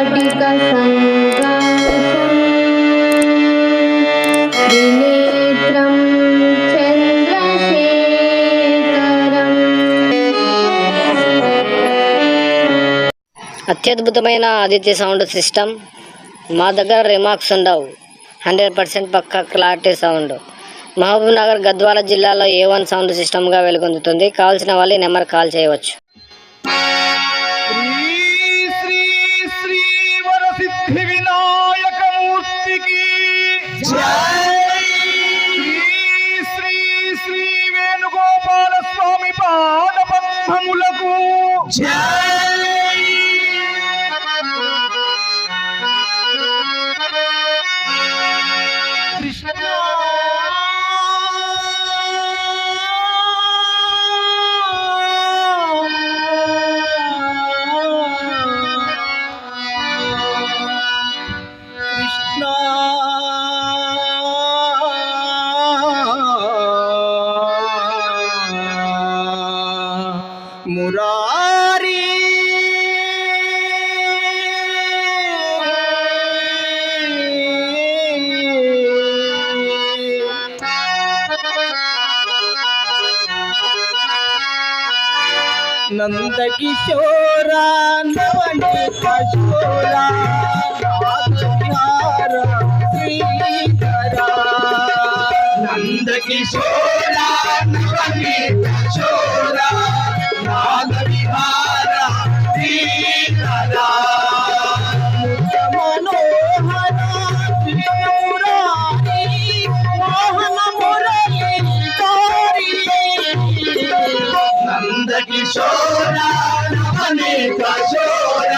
స్ఫటిక చంద్రశేఖరం. అత్యద్భుతమైన Aditya sound system. మా దగ్గర రిమార్క్స్ ఉండవు. హండ్రెడ్ పర్సెంట్ పక్క clarity sound. Mahabubnagar Gadwal జిల్లాలో ఏ వన్ సౌండ్ సిస్టమ్గా వెలుగొందుతుంది? కావాల్సిన వాళ్ళు నెంబర్ కాల్ చేయవచ్చు. శ్రీ శ్రీ వేణుగోపాల స్వామి పాద పద్మములకు నందకిశోర నవనీత శోర నాదవిహార శ్రీధర. నందకిశోర నవనీత శోర నాదవిహార శ్రీధర. সোনা মানে কাশোনা।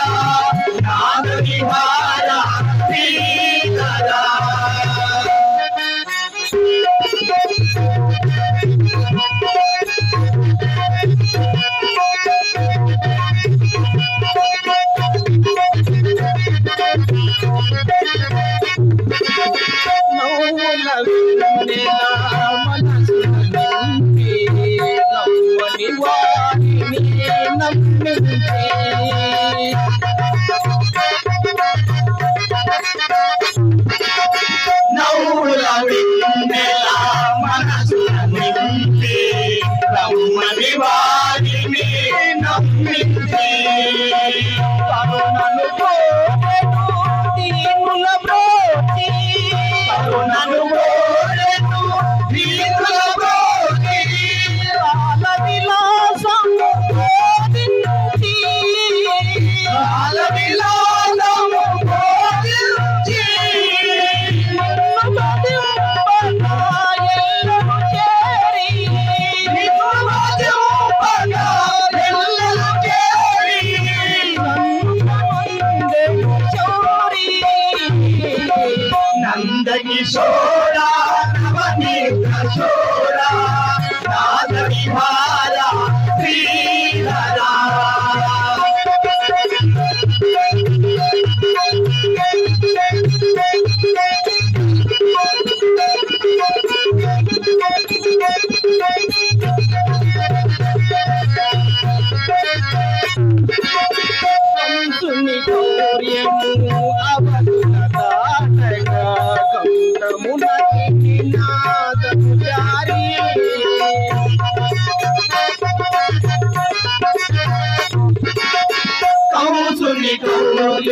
ngisor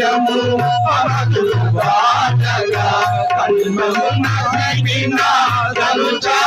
నిత్యము అవధుల దాటగా కన్మమున తలుచా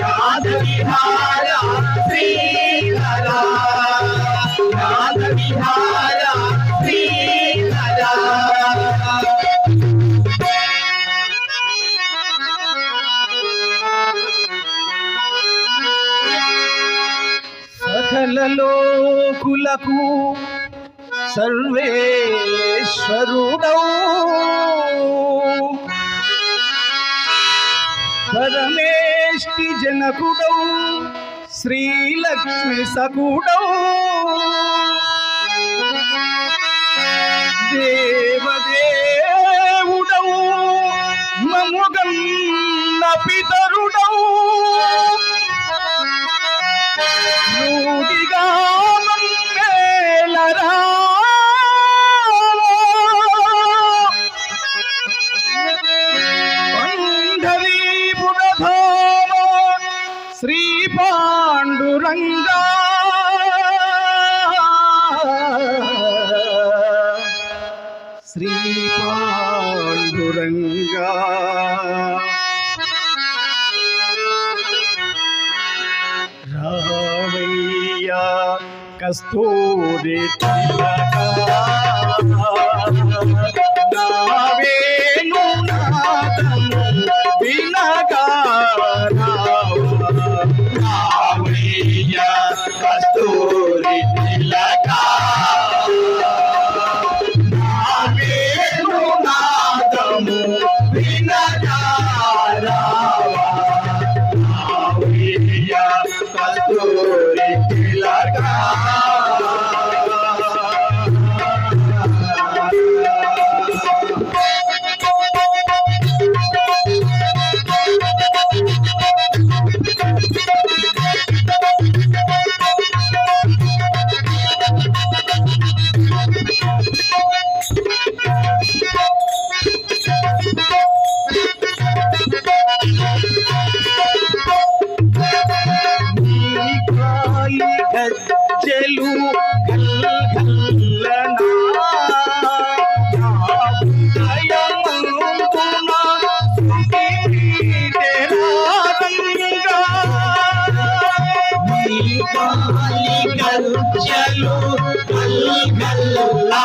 राधविहारा श्रीहरा राधविहारा श्रीहरा సకలలోకులకు సర్వేశ్వరుడౌ పరమేష్టి జనకుడౌ శ్రీలక్ష్మి సకుడౌ దేవదేవుడౌ మముగన్న పితరు కస్తూరి తిలక నావేణు నాదము వినా గజ్జలు గజ్జలు గల్ గల్లా